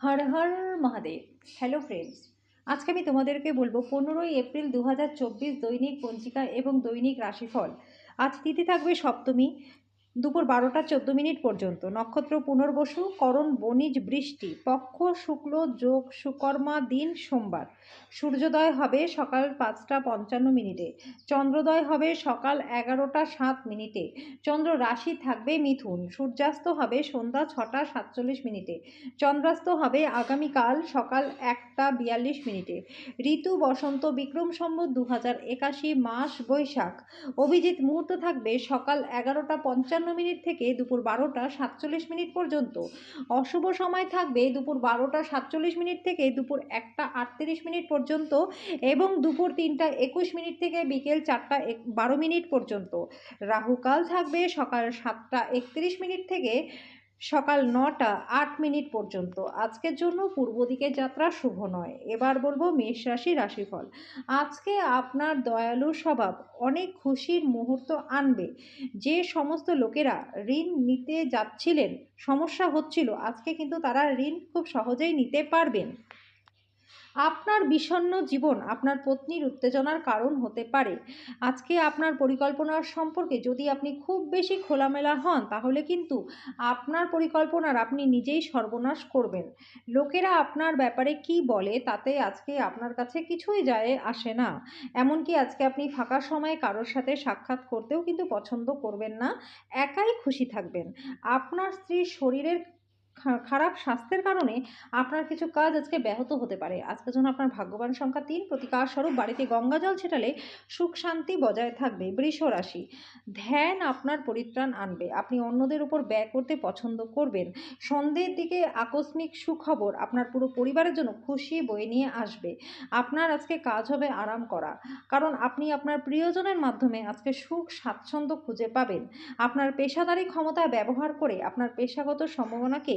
হর Har Mahadev. Hello friends আজকে আমি তোমাদেরকে বলব পনেরোই এপ্রিল দু হাজার চব্বিশ দৈনিক পঞ্জিকা এবং দৈনিক রাশিফল। আজ তিথি থাকবে সপ্তমী। দুপুর বারোটা চোদ্দ মিনিট পর্যন্ত। নক্ষত্র পুনর্বসু, করণ, বণিজ, বৃষ্টি, পক্ষ, শুক্ল, যোগ, সুকর্মা, দিন, সোমবার। সূর্যোদয় হবে সকাল পাঁচটা পঞ্চান্ন মিনিটে। চন্দ্রোদয় হবে সকাল এগারোটা সাত মিনিটে। চন্দ্র রাশি থাকবে মিথুন। সূর্যাস্ত হবে সন্ধ্যা ছটা সাতচল্লিশ মিনিটে। চন্দ্রাস্ত হবে আগামীকাল সকাল একটা বিয়াল্লিশ মিনিটে। ঋতু, বসন্ত, বিক্রম সম্বত দু হাজার একাশি মাস বৈশাখ। অভিজিৎ মুহূর্ত থাকবে সকাল এগারোটা পঞ্চান্ন মিনিট থেকে দুপুর বারোটা সাতচল্লিশ মিনিট পর্যন্ত। অশুভ সময় থাকবে দুপুর বারোটা সাতচল্লিশ মিনিট থেকে দুপুর একটা আটত্রিশ মিনিট পর্যন্ত এবং দুপুর তিনটা একুশ মিনিট থেকে বিকেল চারটা বারো মিনিট পর্যন্ত। রাহুকাল থাকবে সকাল সাতটা একত্রিশ মিনিট থেকে সকাল নটা, আট মিনিট পর্যন্ত। আজকের জন্য পূর্ব দিকের যাত্রা শুভ নয়। এবার বলব মেষ রাশি রাশিফল। আজকে আপনার দয়ালু স্বভাব অনেক খুশির মুহূর্ত আনবে। যে সমস্ত লোকেরা ঋণ নিতে যাচ্ছিলেন, সমস্যা হচ্ছিল। আজকে কিন্তু তারা ঋণ খুব সহজেই নিতে পারবেন। আপনার বিষণ্ণ জীবন আপনার পত্নীর উত্তেজনার কারণ হতে পারে। আজকে আপনার পরিকল্পনার সম্পর্কে যদি আপনি খুব বেশি খোলামেলা হন, তাহলে কিন্তু আপনার পরিকল্পনার আপনি নিজেই সর্বনাশ করবেন। লোকেরা আপনার ব্যাপারে কি বলে, তাতে আজকে আপনার কাছে কিছুই যায় আসে না। এমনকি আজকে আপনি ফাঁকা সময়ে কারোর সাথে সাক্ষাৎ করতেও কিন্তু পছন্দ করবেন না। একাই খুশি থাকবেন। আপনার স্ত্রীর শরীরের খারাপ স্বাস্থ্যের কারণে আপনার কিছু কাজ আজকে ব্যাহত হতে পারে। আজকের জন্য আপনার ভাগ্যবান সংখ্যা তিন। প্রতিকার স্বরূপ বাড়িতে গঙ্গা জল ছেটালে সুখ শান্তি বজায় থাকবে বৃষ রাশি। ধ্যান আপনার পরিত্রাণ আনবে। আপনি অন্যদের উপর ব্যয় করতে পছন্দ করবেন। সন্ধ্যের দিকে আকস্মিক সুখবর আপনার পুরো পরিবারের জন্য খুশি বয়ে নিয়ে আসবে। আপনার আজকে কাজ হবে আরাম করা। কারণ আপনি আপনার প্রিয়জনের মাধ্যমে আজকে সুখ স্বাচ্ছন্দ্য খুঁজে পাবেন। আপনার পেশাদারি ক্ষমতা ব্যবহার করে আপনার পেশাগত সম্ভাবনাকে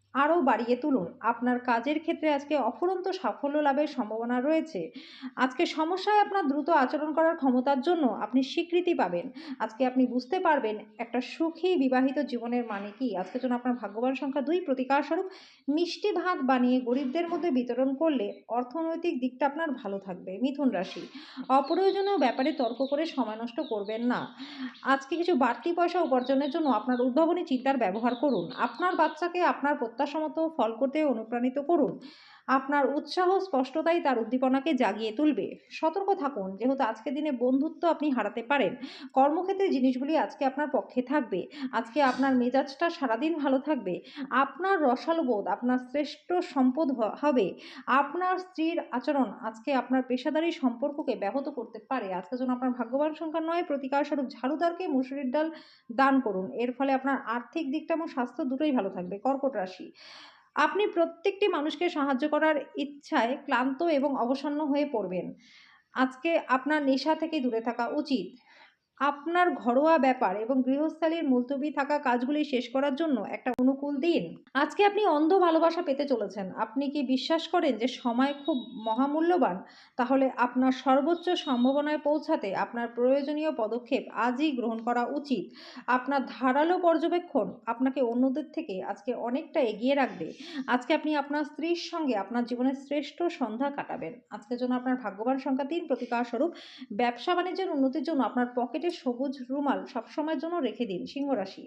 আরও বাড়িয়ে তুলুন। আপনার কাজের ক্ষেত্রে আজকে অফুরন্ত সাফল্য লাভের সম্ভাবনা রয়েছে। আজকে সমস্যায় আপনার দ্রুত আচরণ করার ক্ষমতার জন্য আপনি স্বীকৃতি পাবেন। আজকে আপনি বুঝতে পারবেন একটা সুখী বিবাহিত জীবনের মানে কি। আজকের জন্য আপনার ভাগ্যবান সংখ্যা দুই প্রতিকার স্বরূপ মিষ্টি ভাত বানিয়ে গরিবদের মধ্যে বিতরণ করলে অর্থনৈতিক দিকটা আপনার ভালো থাকবে। মিথুন রাশি। অপ্রয়োজনীয় ব্যাপারে তর্ক করে সময় নষ্ট করবেন না। আজকে কিছু বাড়তি পয়সা উপার্জনের জন্য আপনার উদ্ভাবনী চিন্তার ব্যবহার করুন। আপনার বাচ্চাকে আপনার প্রত্যাশামত ফল করতে অনুপ্রাণিত করুন। আপনার উৎসাহ, স্পষ্টতাই তার উদ্দীপনাকে জাগিয়ে তুলবে। সতর্ক থাকুন, যেহেতু আজকের দিনে বন্ধুত্ব আপনি হারাতে পারেন। কর্মক্ষেত্রে জিনিসগুলি আজকে আপনার পক্ষে থাকবে। আজকে আপনার মেজাজটা সারাদিন ভালো থাকবে। আপনার রসালো বোধ, আপনার শ্রেষ্ঠ সম্পদ হবে। আপনার স্ত্রীর আচরণ আজকে আপনার পেশাদারি সম্পর্ককে ব্যাহত করতে পারে। আজকের জন্য আপনার ভাগ্যবান সংখ্যা নয় প্রতিকার স্বরূপ ঝাড়ুদারকে মুসুরির ডাল দান করুন। এর ফলে আপনার আর্থিক দিকটা এবং স্বাস্থ্য দুটোই ভালো থাকবে। কর্কট রাশি। আপনি প্রত্যেকটি মানুষকে সাহায্য করার ইচ্ছায় ক্লান্ত এবং অবসন্ন হয়ে পড়বেন। আজকে আপনার নেশা থেকে দূরে থাকা উচিত। আপনার ঘরোয়া ব্যাপার এবং গৃহস্থালীর মুলতবি থাকা কাজগুলি শেষ করার জন্য একটা অনুকূল দিন। আজকে আপনি অন্ধ ভালোবাসা পেতে চলেছেন। আপনি কি বিশ্বাস করেন যে সময় খুব মহামূল্যবান? তাহলে আপনার সর্বোচ্চ সম্ভাবনায় পৌঁছাতে আপনার প্রয়োজনীয় পদক্ষেপ আজই গ্রহণ করা উচিত। আপনার ধারালো পর্যবেক্ষণ আপনাকে অন্যদের থেকে আজকে অনেকটা এগিয়ে রাখবে। আজকে আপনি আপনার স্ত্রীর সঙ্গে আপনার জীবনের শ্রেষ্ঠ সন্ধ্যা কাটাবেন। আজকের জন্য আপনার ভাগ্যবান সংখ্যা তিন প্রতিকার স্বরূপ। ব্যবসা বাণিজ্যের উন্নতির জন্য আপনার পকেটে সবুজ রুমাল সবসময়ের জন্য রেখে দিন সিংহ রাশি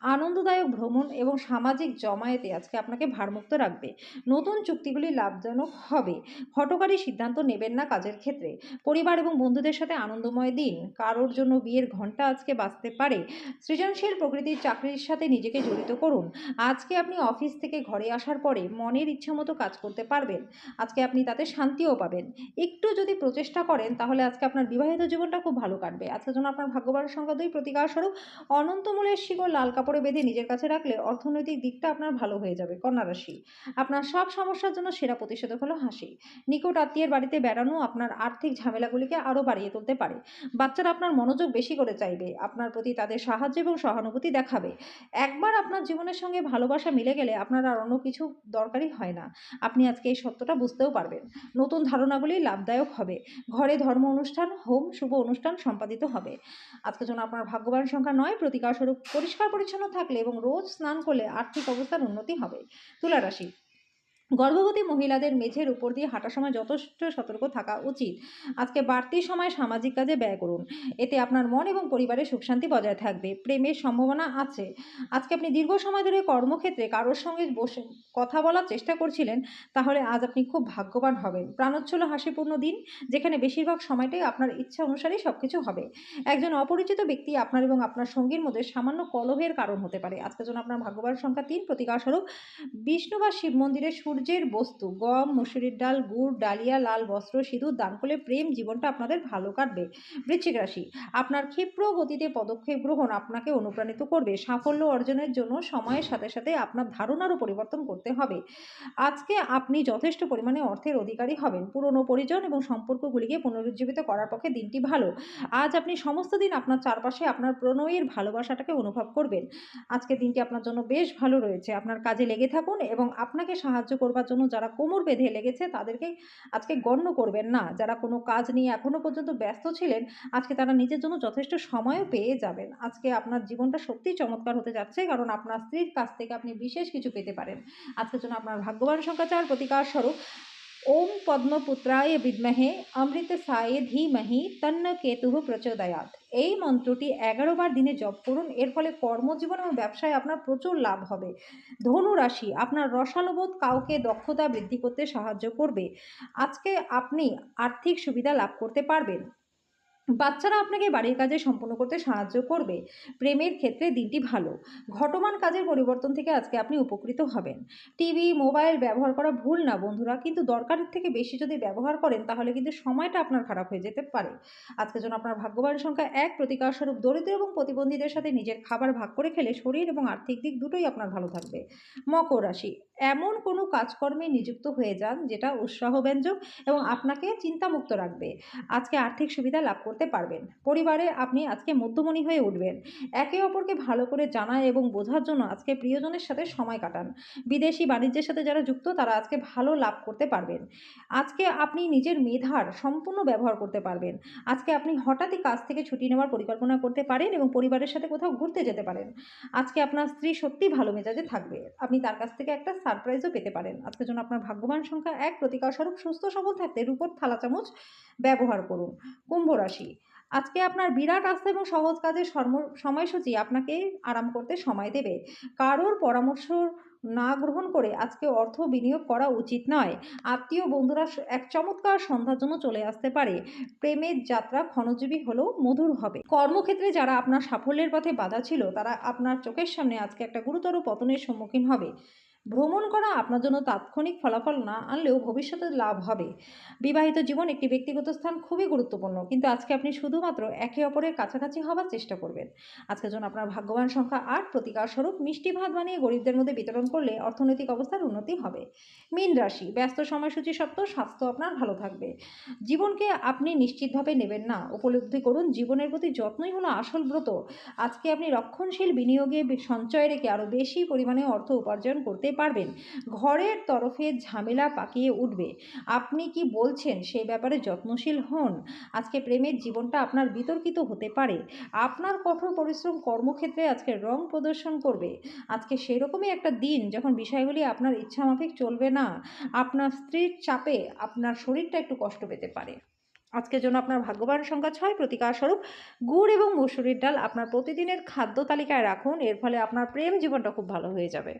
আনন্দদায়ক ভ্রমণ এবং সামাজিক জমায়েতে আজকে আপনাকে ভারমুক্ত রাখবে। নতুন চুক্তিগুলি লাভজনক হবে। হটকারী সিদ্ধান্ত নেবেন না কাজের ক্ষেত্রে। পরিবার এবং বন্ধুদের সাথে আনন্দময় দিন। কারোর জন্য বিয়ের ঘণ্টা আজকে বাঁচতে পারে। সৃজনশীল প্রকৃতির চাকরির সাথে নিজেকে জড়িত করুন। আজকে আপনি অফিস থেকে ঘরে আসার পরে মনের ইচ্ছা মতো কাজ করতে পারবেন। আজকে আপনি তাতে শান্তিও পাবেন। একটু যদি প্রচেষ্টা করেন তাহলে আজকে আপনার বিবাহিত জীবনটা খুব ভালো কাটবে। আজকের জন্য আপনার ভাগ্যবান সংখ্যা দুই প্রতিকার স্বরূপ অনন্তমূলের শিকড় লাল কাপড়ে বেঁধে নিজের কাছে রাখলে অর্থনৈতিক দিকটা আপনার ভালো হয়ে যাবে, কন্যা রাশি। আপনার সব সমস্যার জন্য সেরা প্রতিষেধক হলো হাসি। নিকট আত্মীয়ের বাড়িতে বেড়ানো আপনার আর্থিক ঝামেলাগুলিকে আরও বাড়িয়ে তুলতে পারে। বাচ্চারা আপনার মনোযোগ বেশি করে চাইবে, আপনার প্রতি তাদের সাহায্য এবং সহানুভূতি দেখাবে। একবার আপনার জীবনের সঙ্গে ভালোবাসা মিলে গেলে আপনার আর অন্য কিছু দরকারই হয় না। আপনি আজকে এই সত্যটা বুঝতেও পারবেন। নতুন ধারণাগুলি লাভদায়ক হবে। ঘরে ধর্ম অনুষ্ঠান, হোম, শুভ অনুষ্ঠান সম্পাদিত হবে। আজকের জন্য আপনার ভাগ্যবান সংখ্যা নয়, প্রতিকার স্বরূপ পরিষ্কার পরিচ্ছন্ন থাকলে এবং রোজ স্নান করলে আর্থিক অবস্থার উন্নতি হবে। তুলা রাশি গর্ভবতী মহিলাদের মেঝের উপর দিয়ে হাঁটার সময় যথেষ্ট সতর্ক থাকা উচিত। আজকে বাড়তি সময় সামাজিক কাজে ব্যয় করুন। এতে আপনার মন এবং পরিবারের সুখ শান্তি বজায় থাকবে। প্রেমের সম্ভাবনা আছে। আজকে আপনি দীর্ঘ সময় ধরে কর্মক্ষেত্রে কারোর সঙ্গে বসে কথা বলার চেষ্টা করছিলেন, তাহলে আজ আপনি খুব ভাগ্যবান হবেন। প্রাণোচ্ছল হাসিপূর্ণ দিন, যেখানে বেশিরভাগ সময়টাই আপনার ইচ্ছা অনুসারেই সব কিছু হবে। একজন অপরিচিত ব্যক্তি আপনার এবং আপনার সঙ্গীর মধ্যে সামান্য কলহের কারণ হতে পারে। আজকের জন্য আপনার ভাগ্যবান সংখ্যা তিন প্রতিকারস্বরূপ বিষ্ণু বা শিব মন্দিরে সূর্যের বস্তু, গম, মুসুরির ডাল, গুড়, ডালিয়া, লাল বস্ত্র, সিঁদুর, দান করলে প্রেম জীবনটা আপনাদের ভালো কাটবে। বৃশ্চিক রাশি, আপনার ক্ষিপ্র গতিতে পদক্ষেপ গ্রহণ আপনাকে অনুপ্রাণিত করবে। সাফল্য অর্জনের জন্য সময়ের সাথে সাথে আপনার ধারণারও পরিবর্তন করতে হবে। আজকে আপনি যথেষ্ট পরিমাণে অর্থের অধিকারী হবেন। পুরনো পরিজন এবং সম্পর্কগুলিকে পুনরুজ্জীবিত করার পক্ষে দিনটি ভালো। আজ আপনি সমস্ত দিন আপনার চারপাশে আপনার প্রণয়ের ভালোবাসাটাকে অনুভব করবেন। আজকে দিনটি আপনার জন্য বেশ ভালো রয়েছে। আপনার কাজে লেগে থাকুন এবং আপনাকে সাহায্য করবার জন্য যারা কোমর বেঁধে লেগেছে তাদেরকে আজকে গণ্য করবেন না। যারা কোনো কাজ নিয়ে এখনও পর্যন্ত ব্যস্ত ছিলেন, আজকে তারা নিজের জন্য যথেষ্ট সময়ও পেয়ে যাবেন। আজকে আপনার জীবনটা সত্যিই চমৎকার হতে যাচ্ছে, কারণ আপনার স্ত্রীর কাছ থেকে আপনি বিশেষ কিছু পেতে পারেন। আজকের জন্য আপনার ভাগ্যবান সংখ্যা চার প্রতিকার স্বরূপ। ওম পদ্মপুত্রায় বিদ্মহে অমৃতসায়ে ধীমহি তন্ন কেতুহ প্রচোদয়াৎ এই মন্ত্রটি এগারো বার দিনে জপ করুন, এর ফলে কর্মজীবন এবং ব্যবসায় আপনার প্রচুর লাভ হবে। ধনু রাশি আপনার রসালোবোধ কাউকে দক্ষতা বৃদ্ধি করতে সাহায্য করবে। আজকে আপনি আর্থিক সুবিধা লাভ করতে পারবেন। বাচ্চারা আপনাকে বাড়ির কাজে সম্পূর্ণ করতে সাহায্য করবে। প্রেমের ক্ষেত্রে দিনটি ভালো। ঘটমান কাজের পরিবর্তন থেকে আজকে আপনি উপকৃত হবেন। টিভি, মোবাইল ব্যবহার করা ভুল না বন্ধুরা, কিন্তু দরকারের থেকে বেশি যদি ব্যবহার করেন, তাহলে কিন্তু সময়টা আপনার খারাপ হয়ে যেতে পারে। আজকে জন্য আপনার ভাগ্যবান সংখ্যা এক। প্রতিকার স্বরূপ দরিদ্র এবং প্রতিবন্ধীদের সাথে নিজের খাবার ভাগ করে খেলে শরীর এবং আর্থিক দিক দুটোই আপনার ভালো থাকবে। মকর রাশি। এমন কোনো কাজকর্মে নিযুক্ত হয়ে যান যেটা উৎসাহব্যঞ্জক এবং আপনাকে চিন্তামুক্ত রাখবে। আজকে আর্থিক সুবিধা লাভ করতে পারবেন। পরিবারে আপনি আজকে মধ্যমণি হয়ে উঠবেন। একে অপরকে ভালো করে জানা এবং বোঝার জন্য আজকে প্রিয়জনের সাথে সময় কাটান। বিদেশি বাণিজ্যের সাথে যারা যুক্ত, তারা আজকে ভালো লাভ করতে পারবেন। আজকে আপনি নিজের মেধার সম্পূর্ণ ব্যবহার করতে পারবেন। আজকে আপনি হঠাৎই কাজ থেকে ছুটি নেওয়ার পরিকল্পনা করতে পারেন এবং পরিবারের সাথে কোথাও ঘুরতে যেতে পারেন। আজকে আপনার স্ত্রী সত্যি ভালো মেজাজে থাকবে। আপনি তার কাছ থেকে একটা সারপ্রাইজও পেতে পারেন। আজকের জন্য আপনার ভাগ্যবান সংখ্যা এক। প্রতিকার স্বরূপ সুস্থ, সবল থাকতে রূপর থালা চামচ ব্যবহার করুন। কুম্ভ রাশি আজকে আপনার বিরাট আস্থা এবং সহজ কাজের সময়সূচি আপনাকে আরাম করতে সময় দেবে। কারোর পরামর্শ না গ্রহণ করে আজকে অর্থ বিনিয়োগ করা উচিত নয়। আত্মীয় বন্ধুরা এক চমৎকার সন্ধ্যার জন্য চলে আসতে পারে। প্রেমের যাত্রা ক্ষণজীবী হলেও মধুর হবে। কর্মক্ষেত্রে যারা আপনার সাফল্যের পথে বাধা ছিল, তারা আপনার চোখের সামনে আজকে একটা গুরুতর পতনের সম্মুখীন হবে। ভ্রমণ করা আপনার জন্য তাৎক্ষণিক ফলাফল না আনলেও ভবিষ্যতে লাভ হবে। বিবাহিত জীবন একটি ব্যক্তিগত স্থান খুবই গুরুত্বপূর্ণ, কিন্তু আজকে আপনি শুধুমাত্র একে অপরের কাছাকাছি হবার চেষ্টা করবেন। আজকের জন্য আপনার ভাগ্যবান সংখ্যা আট, প্রতিকার স্বরূপ মিষ্টি ভাত বানিয়ে গরিবদের মধ্যে বিতরণ করলে অর্থনৈতিক অবস্থার উন্নতি হবে। মীন রাশি, ব্যস্ত সময়সূচি সত্ত্বেও স্বাস্থ্য আপনার ভালো থাকবে। জীবনকে আপনি নিশ্চিতভাবে নেবেন না। উপলব্ধি করুন, জীবনের প্রতি যত্নই হলো আসল ব্রত। আজকে আপনি রক্ষণশীল বিনিয়োগে সঞ্চয় রেখে আরও বেশি পরিমাণে অর্থ উপার্জন করতে পারবেন। ঘরের তরফে ঝামেলা পাকিয়ে উঠবে। আপনি কি বলছেন সেই ব্যাপারে যত্নশীল হন? আজকে প্রেমের জীবনটা আপনার বিতর্কিত হতে পারে। আপনার কঠোর পরিশ্রম কর্মক্ষেত্রে আজকে রং প্রদর্শন করবে। আজকে সেরকমই একটা দিন যখন বিষয়গুলি আপনার ইচ্ছামাফিক চলবে না। আপনার স্ত্রীর চাপে আপনার শরীরটা একটু কষ্ট পেতে পারে। আজকের জন্য আপনার ভাগ্যবান সংখ্যা ছয়। প্রতিকার স্বরূপ গুড় এবং মুসুরির ডাল আপনার প্রতিদিনের খাদ্য তালিকায় রাখুন। এর ফলে আপনার প্রেম জীবনটা খুব ভালো হয়ে যাবে।